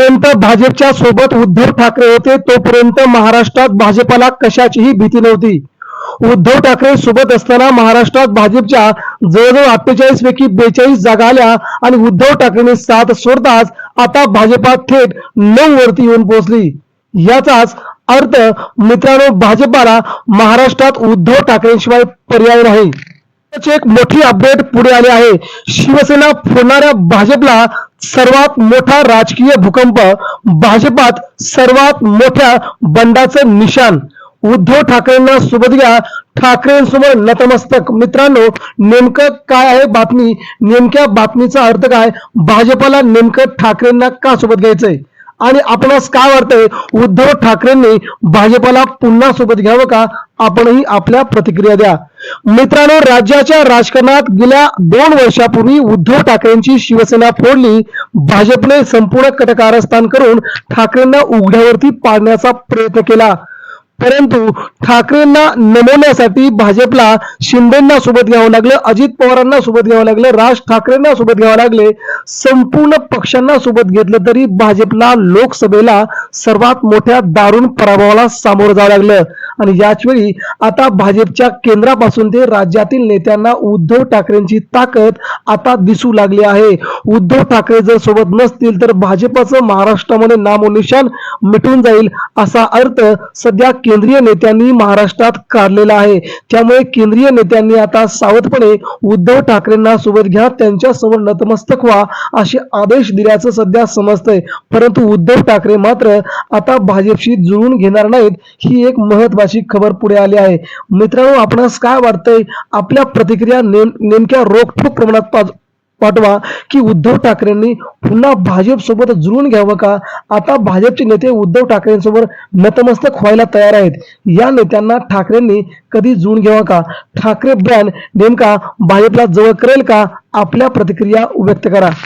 जोपर्यंत भाजपच्या सोबत उद्धव ठाकरे होते तोपर्यंत महाराष्ट्रात भाजपाला कशाचीही भीती नव्हती. उद्धव ठाकरे सोबत असताना महाराष्ट्रात भाजपच्या जवळजवळ अठ्ठेचाळीस पैकी बेचाळीस जागा आल्या आणि उद्धव ठाकरेंनी साथ सोडताच आता भाजपा थेट नऊ वरती येऊन पोहोचली. याचाच अर्थ मित्रांनो भाजपाला महाराष्ट्रात उद्धव ठाकरेंशिवाय पर्याय नाही. एक मोठी अपडेट पुढे आली आहे. शिवसेना फोडणाऱ्या भाजपला सर्वात मोठा राजकीय भूकंप भाजपात सर्वात मोठ्या बंडाचं निशाण. उद्धव ठाकरेंना सोबत घ्या. ठाकरेंसमोर नतमस्तक. मित्रांनो नेमकं काय आहे बातमी? नेमक्या बातमीचा अर्थ काय? भाजपाला नेमकं ठाकरेंना का सोबत घ्यायचंय? आणि आपणास काय वाटतंय? उद्धव ठाकरेंनी भाजपला पुन्हा सोबत घ्यावं का? आपणही आपल्या प्रतिक्रिया द्या. मित्रांनो राज्याच्या राजकारणात गेल्या दोन वर्षापूर्वी उद्धव ठाकरेंची शिवसेना फोडली. भाजपने संपूर्ण कटकारस्थान करून ठाकरेंना उघड्यावरती पाडण्याचा प्रयत्न केला. परंतु ठाकरेंना नमवण्यासाठी भाजपला शिंदेना सोबत घ्यावं लागलं अजित पवारांना सोबत घ्यावं लागलं राज ठाकरेंना सोबत घ्यावं लागले संपूर्ण पक्षांना सोबत घेतलं तरी भाजपला लोकसभेला सर्वात मोठ्या दारुण पराभवाला सामोरं जावं लागलं. आणि याच वेळी आता भाजपच्या केंद्रापासून ते राज्यातील नेत्यांना उद्धव ठाकरेंची ताकद आता दिसू लागली आहे. उद्धव ठाकरे जर सोबत नसतील तर भाजपचं महाराष्ट्रामध्ये नामोनिशान मिटून जाईल असा अर्थ सध्या केंद्रीय नेत्यांनी महाराष्ट्रात काढलेला आहे. त्यामुळे केंद्रीय नेत्यांनी आता सावधपणे उद्धव ठाकरेंना सोबत घ्या त्यांच्यासमोर नतमस्तक व्हा असे आदेश दिल्याचं सध्या समजतंय. परंतु उद्धव ठाकरे मात्र आता भाजपशी जुळून घेणार नाहीत ही एक महत्वाची खबर पुढे आली आहे. मित्रांनो आपणास काय वाटतंय? आपल्या प्रतिक्रिया नेम नेमक्या रोखठोक प्रमाणात पाठवा की उद्धव ठाकरेंनी पुन्हा भाजप सोबत जुळून घ्यावं का? आता भाजपचे नेते उद्धव ठाकरेंसोबत नतमस्तक व्हायला तयार आहेत. या नेत्यांना ठाकरेंनी कधी जुळून घ्यावं का? ठाकरे ब्रँड नेमका भाजपला जवळ करेल का? आपल्या प्रतिक्रिया व्यक्त करा.